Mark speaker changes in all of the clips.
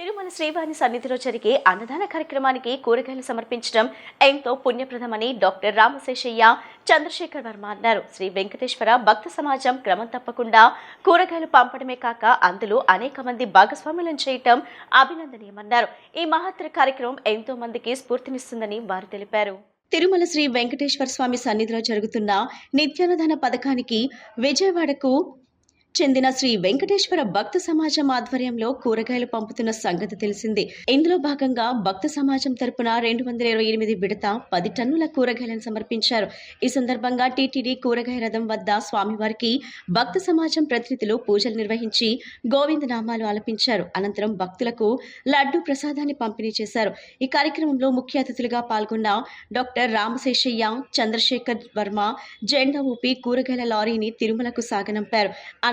Speaker 1: తిరుమల శ్రీవారి సన్నిధిలో జరిగే అన్నదాన కార్యక్రమానికి కూరగాయలు సమర్పించడం ఎంతో పుణ్యప్రదమని డాక్టర్ రామశేషయ్య చంద్రశేఖర్ వర్మ అన్నారు. శ్రీ వెంకటేశ్వర భక్త సమాజం క్రమం తప్పకుండా కూరగాయలు పంపడమే కాక అందులో అనేక మంది భాగస్వాములను చేయటం అభినందనీయమన్నారు. ఈ మహత్తర కార్యక్రమం ఎంతో మందికి స్ఫూర్తినిస్తుందని వారు తెలిపారు. తిరుమల శ్రీ వెంకటేశ్వర స్వామి సన్నిధిలో జరుగుతున్న నిత్యానుదాన పథకానికి విజయవాడకు చెందిన శ్రీ వెంకటేశ్వర భక్త సమాజం ఆధ్వర్యంలో కూరగాయలు పంపుతున్న సంగతి తెలిసింది. ఇందులో భాగంగా భక్త సమాజం తరపున రెండు వందల ఇరవై ఎనిమిది విడత పది టన్నుల కూరగాయలను సమర్పించారు. ఈ సందర్భంగా టీటీడీ కూరగాయ రథం వద్ద స్వామివారికి భక్త సమాజం ప్రతినిధులు పూజలు నిర్వహించి గోవింద నామాలు ఆలపించారు. అనంతరం భక్తులకు లడ్డు ప్రసాదాన్ని పంపిణీ చేశారు. ఈ కార్యక్రమంలో ముఖ్య అతిథులుగా పాల్గొన్న డాక్టర్ రామశేషయ్య చంద్రశేఖర్ వర్మ జెండా ఊపి కూరగాయల లారీని తిరుమలకు సాగనంపారు.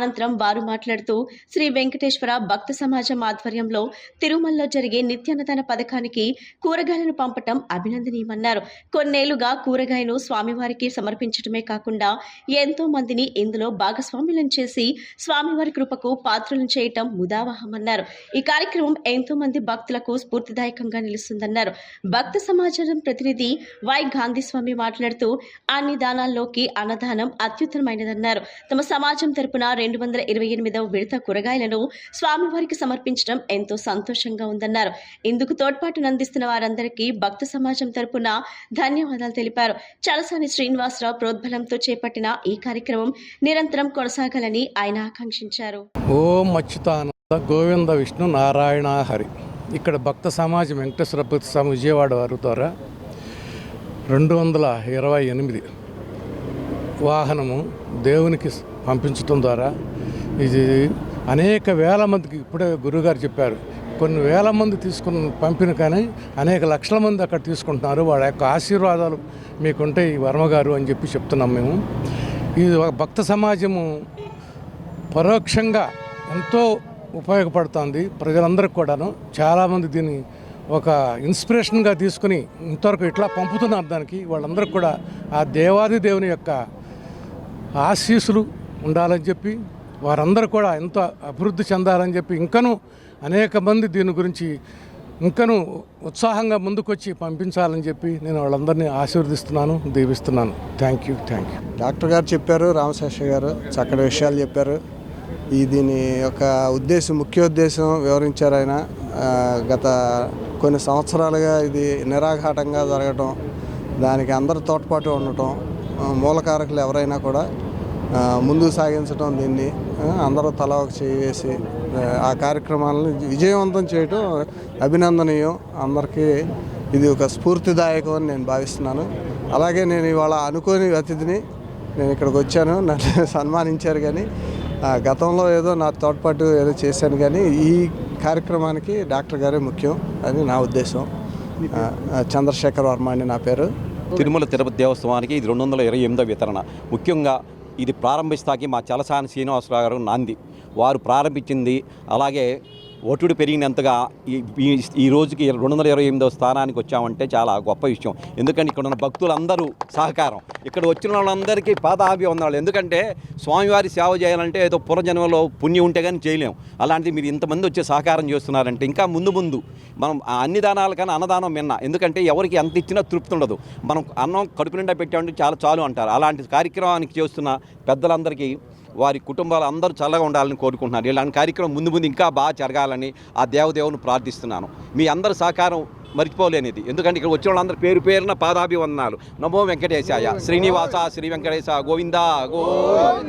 Speaker 1: అనంతరం వారు మాట్లాడుతూ శ్రీ వెంకటేశ్వర భక్త సమాజం ఆధ్వర్యంలో తిరుమలలో జరిగే నిత్యాన్నదాన పథకానికి కూరగాయలను పంపటం అభినందనీయమన్నారు. కొన్నేళ్ళుగా కూరగాయను స్వామివారికి సమర్పించడమే కాకుండా ఎంతో మందిని ఇందులో భాగస్వాములను చేసి స్వామివారి కృపకు పాత్రలను చేయటం ముదావహమన్నారు. ఈ కార్యక్రమం ఎంతో మంది భక్తులకు స్ఫూర్తిదాయకంగా నిలుస్తుందన్నారు. భక్త సమాజం ప్రతినిధి వై గాంధీ స్వామి మాట్లాడుతూ అన్ని దానాల్లోకి అన్నదానం అత్యుత్తమైనదన్నారు తమ సమాజం తరపున రెండు వందల ఇరవై ఎనిమిదవ విడత కూరగాయలను స్వామివారికి సమర్పించడం ఎంతో సంతోషంగా ఉందన్నారు. ఇందుకు తోడ్పాటును అందిస్తున్న వారందరికీ భక్త సమాజం తరపున ధన్యవాదాలు తెలిపారు. చలసాని శ్రీనివాసరావు ప్రోద్బలంతో చేపట్టిన ఈ కార్యక్రమం నిరంతరం కొనసాగాలని ఆయన ఆకాంక్షించారు.
Speaker 2: ఓం అచ్యుతానంద గోవింద విష్ణు నారాయణ హరి. ఇక్కడ భక్త సమాజం వెంకటేశ్వర భక్త స్వామి విజయవాడ వారి ద్వారా రెండు వందల ఇరవై ఎనిమిది వాహనము దేవునికి పంపించడం ద్వారా ఇది అనేక వేల మందికి ఇప్పుడే గురుగారు చెప్పారు. కొన్ని వేల మంది తీసుకున్న పంపిన కానీ అనేక లక్షల మంది అక్కడ తీసుకుంటున్నారు. వాళ్ళ యొక్క ఆశీర్వాదాలు మీకుంటే ఈ వర్మగారు అని చెప్పి చెప్తున్నాం మేము. ఇది ఒక భక్త సమాజము పరోక్షంగా ఎంతో ఉపయోగపడుతుంది ప్రజలందరికీ కూడాను. చాలామంది దీన్ని ఒక ఇన్స్పిరేషన్గా తీసుకుని ఇంతవరకు ఇట్లా పంపుతున్నారు దానికి. వాళ్ళందరికీ కూడా ఆ దేవాది దేవుని యొక్క ఆశీస్సులు ఉండాలని చెప్పి వారందరూ కూడా ఎంతో అభివృద్ధి చెందాలని చెప్పి ఇంకనూ అనేక మంది దీని గురించి ఇంకనూ ఉత్సాహంగా ముందుకొచ్చి పంపించాలని చెప్పి నేను వాళ్ళందరినీ ఆశీర్వదిస్తున్నాను దీవిస్తున్నాను. Thank you thank you
Speaker 3: doctor గారు చెప్పారు రామశేష గారు చక్కటి విషయాలు చెప్పారు. ఈ దీని యొక్క ఉద్దేశం ముఖ్య ఉద్దేశం వివరించారు ఆయన. గత కొన్ని సంవత్సరాలుగా ఇది నిరాఘాటంగా జరగటం దానికి అందరి తోడ్పాటు ఉండటం మూలకారకులు ఎవరైనా కూడా ముందుకు సాగించడం దీన్ని అందరూ తల ఒక చేసి ఆ, కార్యక్రమాలను విజయవంతం చేయటం అభినందనీయం. అందరికీ ఇది ఒక స్ఫూర్తిదాయకం అని నేను భావిస్తున్నాను. అలాగే నేను ఇవాళ అనుకోని అతిథిని నేను ఇక్కడికి వచ్చాను. నన్ను సన్మానించారు కానీ ఆ, గతంలో ఏదో నా తోడ్పాటు ఏదో చేశాను కానీ ఈ కార్యక్రమానికి డాక్టర్ గారే ముఖ్యం అని నా ఉద్దేశం. చంద్రశేఖర్ వర్మ అని నా పేరు.
Speaker 4: తిరుమల తిరుపతి దేవస్థానానికి ఇది రెండు వందల ఇరవై ఎనిమిదో వితరణ. ముఖ్యంగా ఇది ప్రారంభిస్తాకి మా చలసాని శ్రీనివాసరావు గారు నాంది. వారు ప్రారంభించింది అలాగే ఒటుడు పెరిగినంతగా ఈ ఈ- రోజుకి రెండు వందల ఇరవై ఎనిమిదవ స్థానానికి వచ్చామంటే చాలా గొప్ప విషయం. ఎందుకంటే ఇక్కడ ఉన్న భక్తులందరూ సహకారం. ఇక్కడ వచ్చిన వాళ్ళందరికీ పాదాభివందనాలు ఎందుకంటే స్వామివారి సేవ చేయాలంటే ఏదో పురజన్మలో పుణ్యం ఉంటే కానీ చేయలేం. అలాంటిది మీరు ఇంతమంది వచ్చి సహకారం చేస్తున్నారంటే ఇంకా ముందు ముందు మనం ఆ అన్ని దానాల కన్నా అన్నదానం మిన్న. ఎందుకంటే ఎవరికి ఎంత ఇచ్చినా తృప్తి ఉండదు. మనం అన్నం కడుపు నిండా పెట్టామంటే చాలా చాలు అంటారు. అలాంటి కార్యక్రమానికి చేస్తున్న పెద్దలందరికీ వారి కుటుంబాలు అందరూ చల్లగా ఉండాలని కోరుకుంటున్నారు. ఇలాంటి కార్యక్రమం ముందు ముందు ఇంకా బాగా జరగాలని ఆ దేవదేవుని ప్రార్థిస్తున్నాను. మీ అందరి సహకారం మర్చిపోలేనిది. ఎందుకంటే ఇక్కడ వచ్చిన వాళ్ళందరూ పేరు పేరున పాదాభివందనాలు. నమో వెంకటేశాయ. శ్రీనివాస శ్రీ వెంకటేశ గోవిందా గో